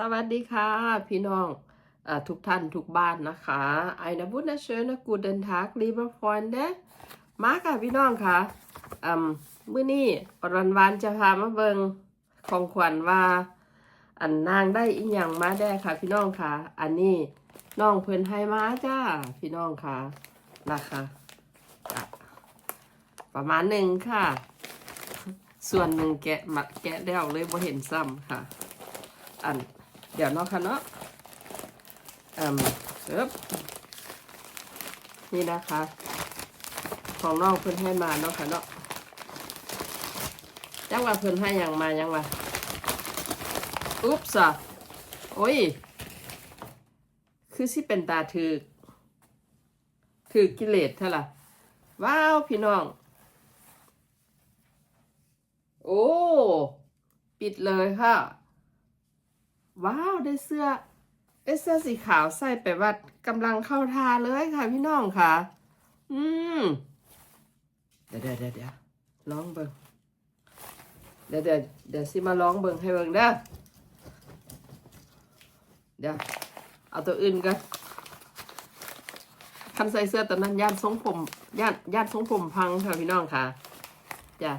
สวัสดีค่ะ พี่น้องอทุกท่านทุกบ้านนะคะไอนบุญเชิญนะกูเดินทางรีบฟอนเด้มาค่ะพี่น้องค่ะอืมมื้อนี้ปรันวานจะพามาเบิงของขวัญว่า อันนางได้อีหยังมาได้ค่ะ พี่น้องค่ะ อันนี้น้องเพิ่นให้มาจ้าพี่น้องค่ะนะคะประมาณหนึ่งค่ะ ส่วนหนึ่งแกะมาแกะแล้วเลยบ่เห็นซ้ำค่ะ อัน เดี๋ยวเนาะค่ะเนาะอืมเอ๊บนี่นะคะ ของน้องเพิ่นให้มาเนาะค่ะเนาะยังว่าเพิ่นให้ยังมายังว่าอุ๊บส์อะโอ้ย คือสิเป็นตาถือถือกิเลสเท่าล่ะ ว้าว พี่น้อง โอ้ ปิดเลยค่ะ ว้าวได้เสื้อได้เสื้อสีขาวใส่ไปวัดกำลังเข้าทาเลยค่ะพี่น้องค่ะ อืมเดี๋ยวเดี๋ยวเดี๋ยวเดี๋ยวลองเบิ่งเดี๋ยวเดี๋ยวเดี๋ยวสิมาลองเบิ่งให้เบิ่งเด้อเดี๋ยวเอาตัวอื่นกันคันใส่เสื้อตัวนั้นย่านทรงผมย่านย่านทรงผมพังค่ะพี่น้องค่ะจ้ะ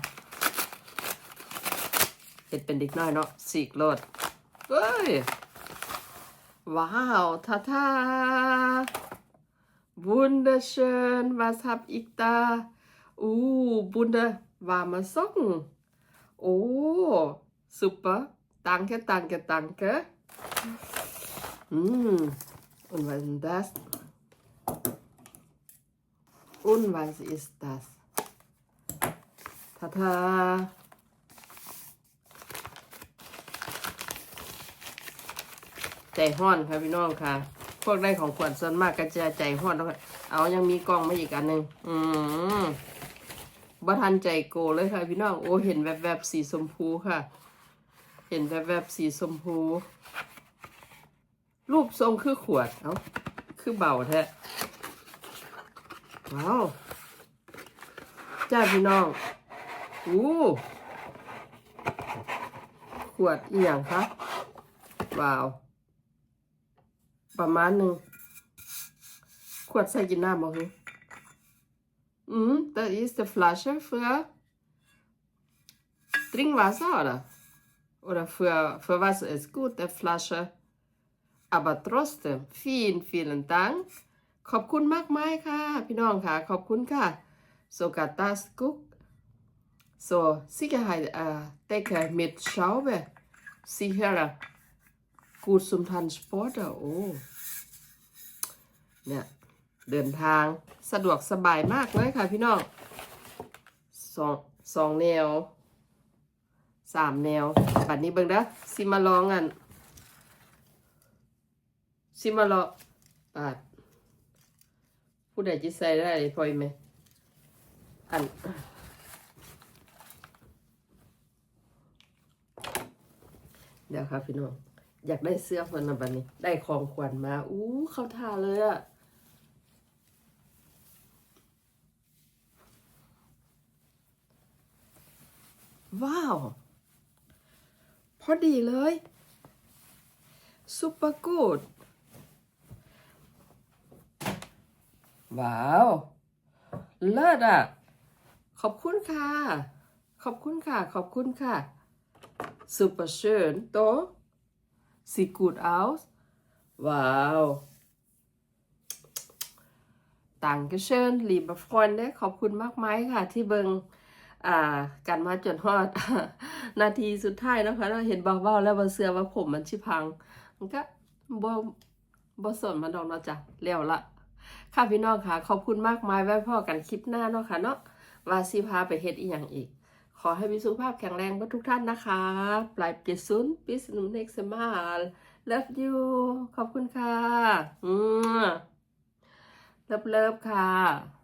เห็ดเป็นเด็กน้อยเนาะสีกโลด Ui. Wow, tata. Wunderschön, was hab ich da? Uh, bunte warme Socken. Oh, super. Danke, danke, danke. Mm. Und was ist das? Und was ist das? Tata. ใจห้อนค่ะพี่น้องค่ะ พวกได้ของขวัญส่วนมากก็จะใจห้อนแล้วเอายังมีกล้องมาอีกอันหนึ่งอืมบ่ทันใจโกเลยค่ะพี่น้อง โอ้เห็นแวบๆสีชมพูค่ะ เห็นแวบๆสีชมพู รูปทรงคือขวด เอ้า คือเบาแท้ว้าวจ้าพี่น้อง อู้ ขวดอีหยังคะว้าว ประมาณหนึ่งขวดใส่กินน้ำบ่คืออืม das ist die Flasche für Trinkwasser oder oder für für was ist gut die Flasche aber trotzdem vielen vielen Dank ขอบคุณมากมายค่ะ พี่น้องค่ะ ขอบคุณค่ะ sogar das gut so Sicherheit äh, Decke mit Schraube sicherer gut zum Transporter โอ้เนี่ยเดินทางสะดวกสบายมากเลยค่ะพี่น้องสองสองแนวสามแนวบัดนี้เบิ่งเด้อสิมาลองอันสิมาลองปาดผู้ใดจะใส่ได้พอยไหมอันเดี๋ยวครับพี่น้อง อยากได้เสื้อคนนะบัดนี้ ได้ของขวัญมาอู้เข้าท่าเลยอะว้าว พอดีเลยซุปเปอร์กูดว้าว เลิศอะ ขอบคุณค่ะ ขอบคุณค่ะ ขอบคุณค่ะ super schön doch sieht gut aus wow Dankeschön liebe Freunde ขอบคุณมากมายค่ะ ที่เบิงอ่ากันมาจนฮอด นาทีสุดท้ายนะคะเราเห็นเบาๆแล้วบาเสือว่าผมมันชิพัง มันก็บ่บ่สนมันดอกเนาะจ้ะแล้วละค่ะพี่น้องค่ะ ขอบคุณมากมายไว้พ่อกันคลิปหน้าเนาะค่ะเนาะว่าสิพาไปเฮ็ดอีหยังอีก ขอให้มีสุขภาพแข็งแรงทุกท่านนะคะ bleibt gesund bis zum nächsten Mal love you ขอบคุณค่ะอืมเลิฟเลิฟค่ะ